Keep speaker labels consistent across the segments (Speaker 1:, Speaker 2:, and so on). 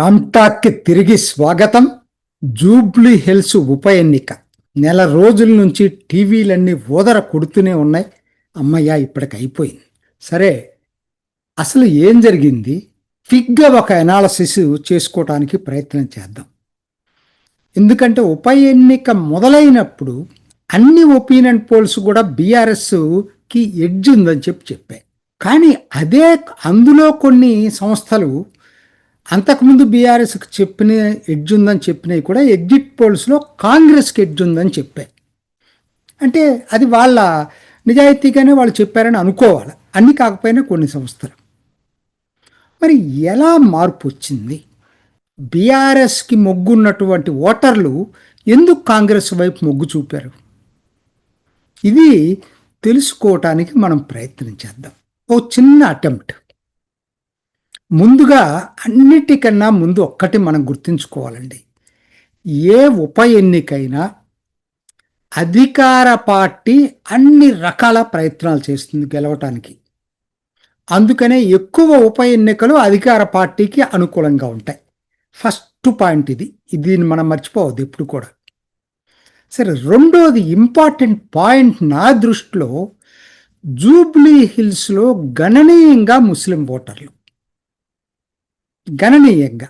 Speaker 1: రామ్టాక్కి తిరిగి స్వాగతం. Jubilee hills ఉప ఎన్నిక. నెల రోజుల నుంచి టీవీలన్నీ ఓదర కొడుతూనే ఉన్నాయి. అమ్మయ్య ఇప్పటికి అయిపోయింది. సరే అసలు ఏం జరిగింది? ఫిగ్గా ఒక అనాలసిస్ చేసుకోవటానికి ప్రయత్నం చేద్దాం. ఎందుకంటే ఉప ఎన్నిక మొదలైనప్పుడు అన్ని ఒపీనియన్ పోల్స్ కూడా బీఆర్ఎస్కి ఎడ్జ్ ఉందని చెప్పి చెప్పాయి కానీ అదే అందులో కొన్ని సంస్థలు అంతకుముందు బీఆర్ఎస్కి చెప్పిన ఎడ్జ్ ఉందని చెప్పినవి కూడా ఎగ్జిట్ పోల్స్లో కాంగ్రెస్కి ఎడ్జ్ ఉందని చెప్పాయి. అంటే అది వాళ్ళ నిజాయితీగానే వాళ్ళు చెప్పారని అనుకోవాలి. అన్ని కాకపోయినా కొన్ని సంస్థలు. మరి ఎలా మార్పు వచ్చింది? బీఆర్ఎస్కి మొగ్గున్నటువంటి ఓటర్లు ఎందుకు కాంగ్రెస్ వైపు మొగ్గు చూపారు? ఇది తెలుసుకోవటానికి మనం ప్రయత్నం చేద్దాం. ఓ చిన్న అటెంప్ట్. ముందుగా అన్నిటికన్నా ముందు ఒక్కటి మనం గుర్తుంచుకోవాలండి. ఏ ఉప ఎన్నికైనా అధికార పార్టీ అన్ని రకాల ప్రయత్నాలు చేస్తుంది గెలవటానికి. అందుకనే ఎక్కువ ఉప ఎన్నికలు అధికార పార్టీకి అనుకూలంగా ఉంటాయి. ఫస్ట్ పాయింట్ ఇది. దీన్ని మనం మర్చిపోవద్దు ఇప్పుడు కూడా. సరే రెండోది ఇంపార్టెంట్ పాయింట్ నా దృష్టిలో జూబ్లీ హిల్స్లో గణనీయంగా ముస్లిం ఓటర్లు. గణనీయంగా.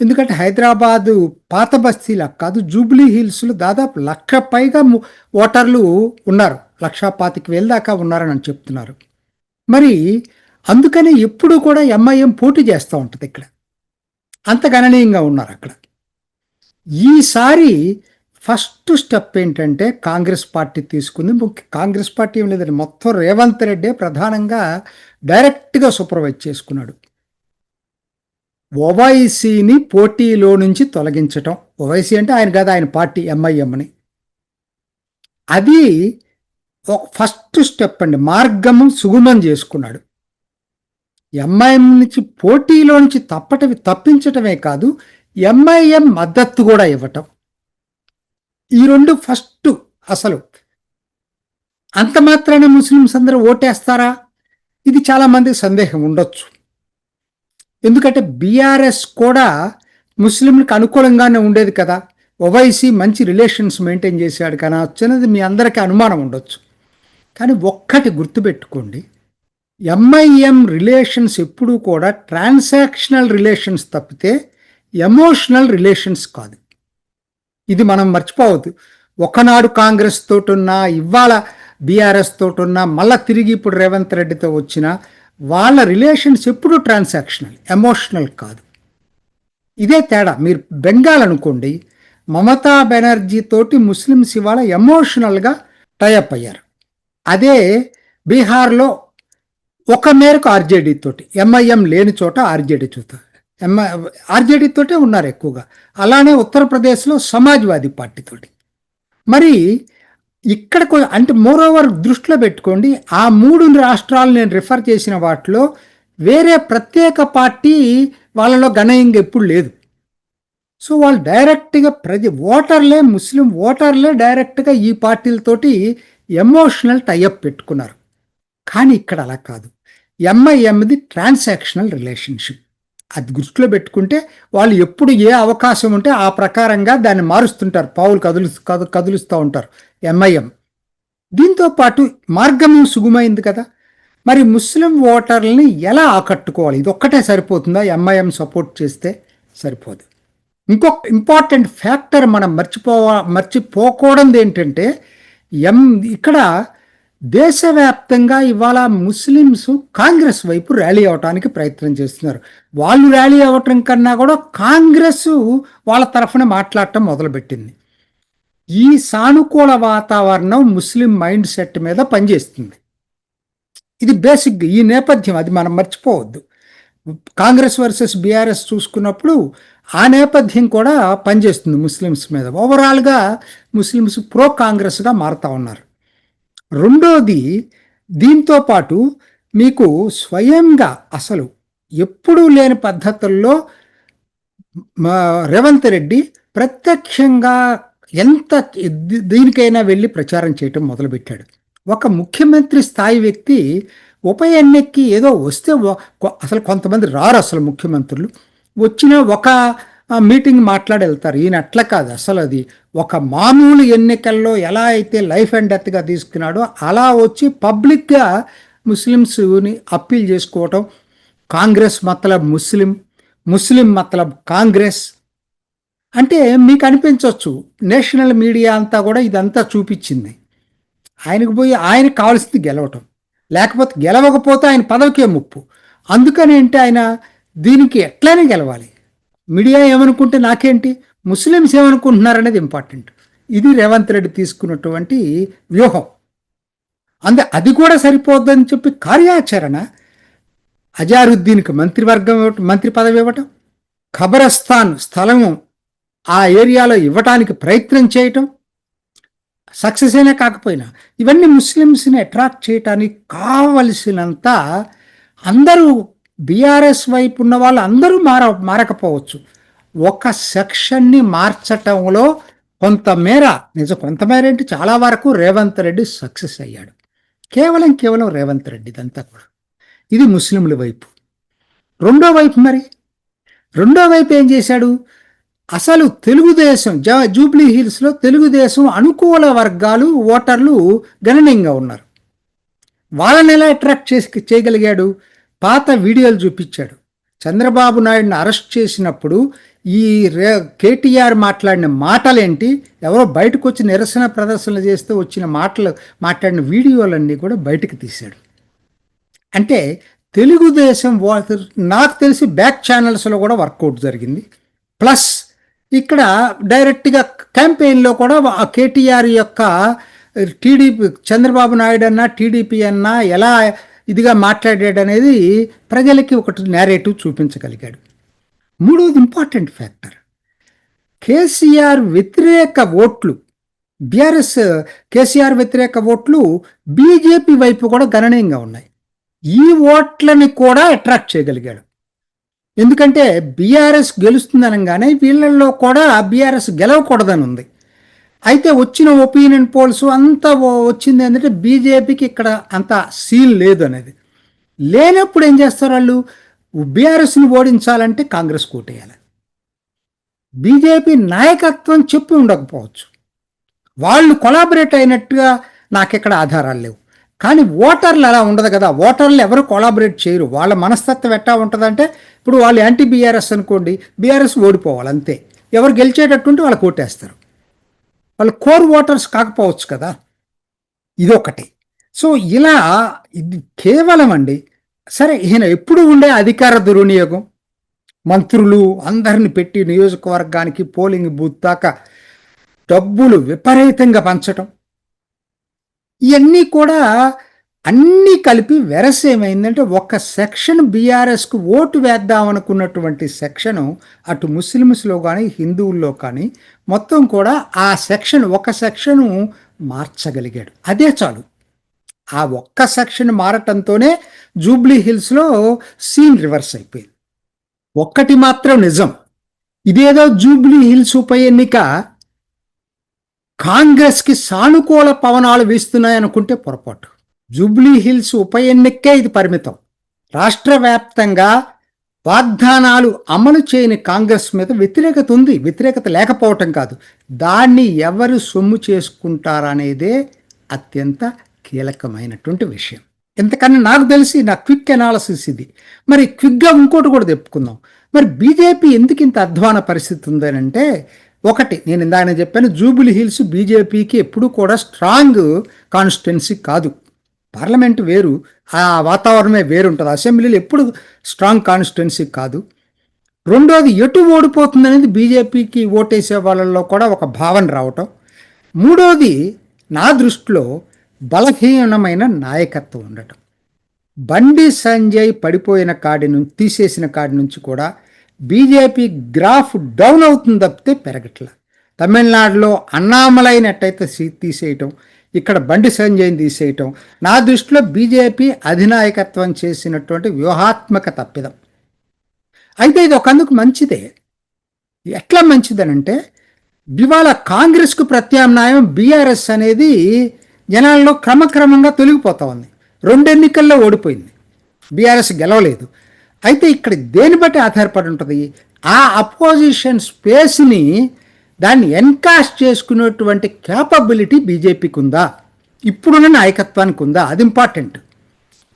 Speaker 1: ఎందుకంటే హైదరాబాదు పాత బస్తీలా కాదు జూబ్లీ హిల్స్లో దాదాపు లక్ష పైగా ఓటర్లు ఉన్నారు. లక్ష పాతిక వేల దాకా ఉన్నారని అని చెప్తున్నారు. మరి అందుకనే ఎప్పుడు కూడా ఎంఐఎం పోటీ చేస్తూ ఉంటుంది ఇక్కడ. అంత గణనీయంగా ఉన్నారు అక్కడ. ఈసారి ఫస్ట్ స్టెప్ ఏంటంటే కాంగ్రెస్ పార్టీ తీసుకుంది. ముఖ్య కాంగ్రెస్ పార్టీ ఏం లేదండి మొత్తం రేవంత్ రెడ్డే ప్రధానంగా డైరెక్ట్గా సూపర్వైజ్ చేసుకున్నాడు. ఓవైసీని పోటీలో నుంచి తొలగించటం. ఓవైసీ అంటే ఆయన కాదు ఆయన పార్టీ ఎంఐఎంని అది ఒక ఫస్ట్ స్టెప్ అండి. మార్గము సుగమం చేసుకున్నాడు. ఎంఐఎం నుంచి పోటీలో నుంచి తప్పటవి తప్పించటమే కాదు ఎంఐఎం మద్దతు కూడా ఇవ్వటం. ఈ రెండు ఫస్ట్ అసలు. అంత మాత్రాన ముస్లిమ్స్ అందరూ ఓటేస్తారా? ఇది చాలా మందికి సందేహం ఉండొచ్చు. ఎందుకంటే బీఆర్ఎస్ కూడా ముస్లింలకు అనుకూలంగానే ఉండేది కదా. ఓవైసీ మంచి రిలేషన్స్ మెయింటైన్ చేశాడు కానీ వచ్చినది మీ అందరికీ అనుమానం ఉండొచ్చు. కానీ ఒక్కటి గుర్తుపెట్టుకోండి. ఎంఐఎం రిలేషన్స్ ఎప్పుడూ కూడా ట్రాన్సాక్షనల్ రిలేషన్స్ తప్పితే ఎమోషనల్ రిలేషన్స్ కాదు. ఇది మనం మర్చిపోవద్దు. ఒకనాడు కాంగ్రెస్ తోటున్నా ఇవాళ బీఆర్ఎస్ తోటున్నా మళ్ళా తిరిగి ఇప్పుడు రేవంత్ రెడ్డితో వచ్చిన వాళ్ళ రిలేషన్స్ ఎప్పుడూ ట్రాన్సాక్షనల్ ఎమోషనల్ కాదు. ఇదే తేడా. మీరు బెంగాల్ అనుకోండి మమతా బెనర్జీ తోటి ముస్లిమ్స్ ఇవాళ ఎమోషనల్గా టైఅప్ అయ్యారు. అదే బీహార్లో ఒక మేరకు ఆర్జేడీ తోటి ఎంఐఎం లేని చోట ఆర్జేడీ చూత ఎంఐ ఆర్జేడీ తోటే ఉన్నారు ఎక్కువగా. అలానే ఉత్తరప్రదేశ్లో సమాజ్వాదీ పార్టీ తోటి. మరి ఇక్కడ కొ- అంటే మోర్ ఓవర్ దృష్టిలో పెట్టుకోండి ఆ మూడు రాష్ట్రాలు నేను రిఫర్ చేసిన వాటిలో వేరే ప్రత్యేక పార్టీ వాళ్ళలో గణనీయంగా ఎప్పుడు లేదు. సో వాళ్ళు డైరెక్ట్గా ప్రతి ఓటర్లే ముస్లిం ఓటర్లే డైరెక్ట్గా ఈ పార్టీలతోటి ఎమోషనల్ టైఅప్ పెట్టుకున్నారు. కానీ ఇక్కడ అలా కాదు. ఎంఐఎంది ట్రాన్సాక్షనల్ రిలేషన్షిప్ అది దృష్టిలో పెట్టుకుంటే వాళ్ళు ఎప్పుడు ఏ అవకాశం ఉంటే ఆ ప్రకారంగా దాన్ని మారుస్తుంటారు. పావులు కదులు కదు కదులుస్తూ ఉంటారు. ఎంఐఎం దీంతో పాటు మార్గం సుగుమైంది కదా. మరి ముస్లిం ఓటర్లని ఎలా ఆకట్టుకోవాలి? ఇది ఒక్కటే సరిపోతుందా? ఎంఐఎం సపోర్ట్ చేస్తే సరిపోదు. ఇంకొక ఇంపార్టెంట్ ఫ్యాక్టర్ మనం మర్చిపోవా మర్చిపోకూడదు ఏంటంటే ఎం ఇక్కడ దేశవ్యాప్తంగా ఇవాళ ముస్లిమ్స్ కాంగ్రెస్ వైపు ర్యాలీ అవడానికి ప్రయత్నం చేస్తున్నారు. వాళ్ళు ర్యాలీ అవ్వటం కన్నా కూడా కాంగ్రెస్ వాళ్ళ తరఫున మాట్లాడటం మొదలుపెట్టింది. ఈ సానుకూల వాతావరణం ముస్లిం మైండ్ సెట్ మీద పనిచేస్తుంది. ఇది బేసిక్ ఈ నేపథ్యం అది మనం మర్చిపోవద్దు. కాంగ్రెస్ వర్సెస్ బీఆర్ఎస్ చూసుకున్నప్పుడు ఆ నేపథ్యం కూడా పనిచేస్తుంది ముస్లిమ్స్ మీద. ఓవరాల్గా ముస్లిమ్స్ ప్రో కాంగ్రెస్గా మారుతూ ఉన్నారు. రెండోది దీంతో పాటు మీకు స్వయంగా అసలు ఎప్పుడూ లేని పద్ధతుల్లో మా రేవంత్ రెడ్డి ప్రత్యక్షంగా ఎంత దీనికైనా వెళ్ళి ప్రచారం చేయటం మొదలుపెట్టాడు. ఒక ముఖ్యమంత్రి స్థాయి వ్యక్తి ఉప ఎన్నికకి ఏదో వస్తే అసలు కొంతమంది రారు అసలు ముఖ్యమంత్రులు. వచ్చిన ఒక మీటింగ్ మాట్లాడి వెళ్తారు ఈయన అట్లా కాదు. అసలు అది ఒక మామూలు ఎన్నికల్లో ఎలా అయితే లైఫ్ అండ్ డెత్గా తీసుకున్నాడో అలా వచ్చి పబ్లిక్గా ముస్లిమ్స్ని అప్పీల్ చేసుకోవటం కాంగ్రెస్ మతలబ్ ముస్లిం ముస్లిం మతలబ్ కాంగ్రెస్ అంటే మీకు అనిపించవచ్చు నేషనల్ మీడియా అంతా కూడా ఇదంతా చూపించింది. ఆయనకు పోయి ఆయనకు కావాల్సింది గెలవటం. లేకపోతే గెలవకపోతే ఆయన పదవికే ముప్పు. అందుకని ఏంటి ఆయన దీనికి ఎట్లనే గెలవాలి. మీడియా ఏమనుకుంటే నాకేంటి? ముస్లిమ్స్ ఏమనుకుంటున్నారనేది ఇంపార్టెంట్ ఇది రేవంత్ రెడ్డి తీసుకున్నటువంటి వ్యూహం. అందు అది కూడా సరిపోద్దని చెప్పి కార్యాచరణ అజారుద్దీన్కి మంత్రివర్గం ఇవ్వటం మంత్రి పదవి ఇవ్వటం ఖబరస్థాన్ స్థలము ఆ ఏరియాలో ఇవ్వటానికి ప్రయత్నం చేయటం సక్సెస్ అయినా కాకపోయినా ఇవన్నీ ముస్లిమ్స్ని అట్రాక్ట్ చేయటానికి కావలసినంత అందరూ బీఆర్ఎస్ వైపు ఉన్న వాళ్ళు అందరూ మార మారకపోవచ్చు. ఒక సెక్షన్ని మార్చటంలో కొంతమేర నిజం కొంతమేర ఏంటి? చాలా వరకు రేవంత్ రెడ్డి సక్సెస్ అయ్యాడు. కేవలం కేవలం రేవంత్ రెడ్డి ఇదంతా కూడా. ఇది ముస్లింల వైపు. రెండో వైపు మరి? రెండో వైపు ఏం చేశాడు? అసలు తెలుగుదేశం జ జూబ్లీ హిల్స్లో తెలుగుదేశం అనుకూల వర్గాలు ఓటర్లు గణనీయంగా ఉన్నారు. వాళ్ళని ఎలా అట్రాక్ట్ చేసి చేయగలిగాడు? పాత వీడియోలు చూపించాడు. చంద్రబాబు నాయుడిని అరెస్ట్ చేసినప్పుడు ఈ రే కేటీఆర్ మాట్లాడిన మాటలేంటి? ఎవరో బయటకు వచ్చి నిరసన ప్రదర్శనలు చేస్తూ వచ్చిన మాటలు మాట్లాడిన వీడియోలన్నీ కూడా బయటకు తీశాడు. అంటే తెలుగుదేశం నాకు తెలిసి బ్యాక్ ఛానల్స్లో కూడా వర్కౌట్ జరిగింది. ప్లస్ ఇక్కడ డైరెక్ట్గా క్యాంపెయిన్లో కూడా ఆ కేటీఆర్ యొక్క టీడీపీ చంద్రబాబు నాయుడు అన్నా టీడీపీ అన్నా ఎలా ఇదిగా మాట్లాడాడు అనేది ప్రజలకి ఒకటి నేరేటివ్ చూపించగలిగాడు. మూడవది ఇంపార్టెంట్ ఫ్యాక్టర్ కేసీఆర్ వ్యతిరేక ఓట్లు బీఆర్ఎస్ కేసీఆర్ వ్యతిరేక ఓట్లు బీజేపీ వైపు కూడా గణనీయంగా ఉన్నాయి. ఈ ఓట్లని కూడా అట్రాక్ట్ చేయగలిగాడు. ఎందుకంటే బీఆర్ఎస్ గెలుస్తుందనగానే వీళ్ళల్లో కూడా బీఆర్ఎస్ గెలవకూడదని ఉంది. అయితే వచ్చిన ఒపీనియన్ పోల్స్ అంతా వచ్చింది ఏంటంటే బీజేపీకి ఇక్కడ అంత సీల్ లేదు అనేది. లేనప్పుడు ఏం చేస్తారు వాళ్ళు? బీఆర్ఎస్ని ఓడించాలంటే కాంగ్రెస్ కోటేయాలి. బీజేపీ నాయకత్వం చెప్పి ఉండకపోవచ్చు. వాళ్ళు కొలాబరేట్ అయినట్టుగా నాకు ఇక్కడ ఆధారాలు లేవు. కానీ ఓటర్లు అలా ఉండదు కదా. ఓటర్లు ఎవరు కొలాబరేట్ చేయరు. వాళ్ళ మనస్తత్వం ఎట్టా ఉంటుందంటే ఇప్పుడు వాళ్ళు యాంటీ బీఆర్ఎస్ అనుకోండి బీఆర్ఎస్ ఓడిపోవాలి అంతే. ఎవరు గెలిచేటట్టుంటే వాళ్ళు కోటేస్తారు. వాళ్ళు కోర్ ఓటర్స్ కాకపోవచ్చు కదా. ఇదొకటి. సో ఇలా ఇది కేవలం అండి సరే ఈయన ఎప్పుడు ఉండే అధికార దుర్వినియోగం? మంత్రులు అందరిని పెట్టి నియోజకవర్గానికి పోలింగ్ బూత్ దాకా డబ్బులు విపరీతంగా పంచటం. ఇవన్నీ కూడా అన్నీ కలిపి వెరస్ ఏమైందంటే ఒక సెక్షన్ బీఆర్ఎస్కు ఓటు వేద్దాం అనుకున్నటువంటి సెక్షను అటు ముస్లిమ్స్లో కానీ హిందువుల్లో కానీ మొత్తం కూడా ఆ సెక్షన్ ఒక సెక్షను మార్చగలిగాడు. అదే చాలు. ఆ ఒక్క సెక్షన్ మారటంతోనే జూబ్లీ హిల్స్లో సీన్ రివర్స్ అయిపోయింది. ఒక్కటి మాత్రం నిజం. ఇదేదో జూబ్లీ హిల్స్ ఉప ఎన్నిక. కాంగ్రెస్కి సానుకూల పవనాలు వీస్తున్నాయనుకుంటే పొరపాటు. జూబ్లీ హిల్స్ ఉప ఎన్నికే ఇది పరిమితం. రాష్ట్ర వ్యాప్తంగా వాగ్దానాలు అమలు చేయని కాంగ్రెస్ మీద వ్యతిరేకత ఉంది. వ్యతిరేకత లేకపోవటం కాదు. దాన్ని ఎవరు సొమ్ము చేసుకుంటారనేదే అత్యంత కీలకమైనటువంటి విషయం. ఎంతకన్నా నాకు తెలిసి నా క్విక్ అనాలసిస్ ఇది. మరి క్విక్గా ఇంకోటి కూడా చెప్పుకుందాం. మరి బీజేపీ ఎందుకు ఇంత అధ్వాన పరిస్థితి ఉందనంటే ఒకటి నేను ఇందాక చెప్పాను జూబిలీ హిల్స్ బీజేపీకి ఎప్పుడూ కూడా స్ట్రాంగ్ కాన్స్టిట్యున్సీ కాదు. పార్లమెంట్ వేరు ఆ వాతావరణమే వేరుంటుంది. అసెంబ్లీలో ఎప్పుడు స్ట్రాంగ్ కాన్స్టిట్యున్సీ కాదు. రెండోది ఎటు ఓడిపోతుంది అనేది బీజేపీకి ఓటేసే వాళ్ళల్లో కూడా ఒక భావన రావటం. మూడోది నా దృష్టిలో బలహీనమైన నాయకత్వం ఉండటం. బండి సంజయ్ పడిపోయిన కాడి నుంచి తీసేసిన కాడి నుంచి కూడా బీజేపీ గ్రాఫ్ డౌన్ అవుతుంది తప్పితే పెరగట్ల. తమిళనాడులో అన్నామలైనట్టయితే సీ- తీసేయటం. ఇక్కడ బండి సంజయ్ని తీసేయటం. నా దృష్టిలో బీజేపీ అధినాయకత్వం చేసినటువంటి వ్యూహాత్మక తప్పిదం. అయితే ఇది ఒకందుకు మంచిదే. ఎట్లా మంచిదనంటే ఇవాళ కాంగ్రెస్కు ప్రత్యామ్నాయం బీఆర్ఎస్ అనేది జనాల్లో క్రమక్రమంగా తొలగిపోతా ఉంది. రెండు ఎన్నికల్లో ఓడిపోయింది. బీఆర్ఎస్ గెలవలేదు. అయితే ఇక్కడ దేని బట్టి ఆధారపడి ఉంటుంది? ఆ అపోజిషన్ స్పేస్ని దాన్ని ఎన్కాస్ట్ చేసుకునేటువంటి క్యాపబిలిటీ బీజేపీకి ఉందా ఇప్పుడున్న నాయకత్వానికి ఉందా అది ఇంపార్టెంట్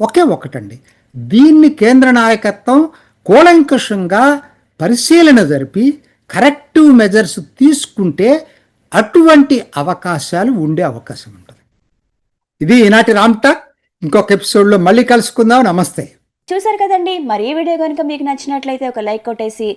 Speaker 1: ఒకే ఒకటండి. దీన్ని కేంద్ర నాయకత్వం కూలంకషంగా పరిశీలన జరిపి కరెక్టివ్ మెజర్స్ తీసుకుంటే అటువంటి అవకాశాలు ఉండే అవకాశం ఉంటుంది. ఇది ఈనాటి రామ్టాక్ ఇంకొక ఎపిసోడ్లో మళ్ళీ కలుసుకుందాం. నమస్తే.
Speaker 2: చూసారు కదండి. మరి ఈ వీడియో కనుక మీకు నచ్చినట్లయితే ఒక లైక్ కొట్టేసి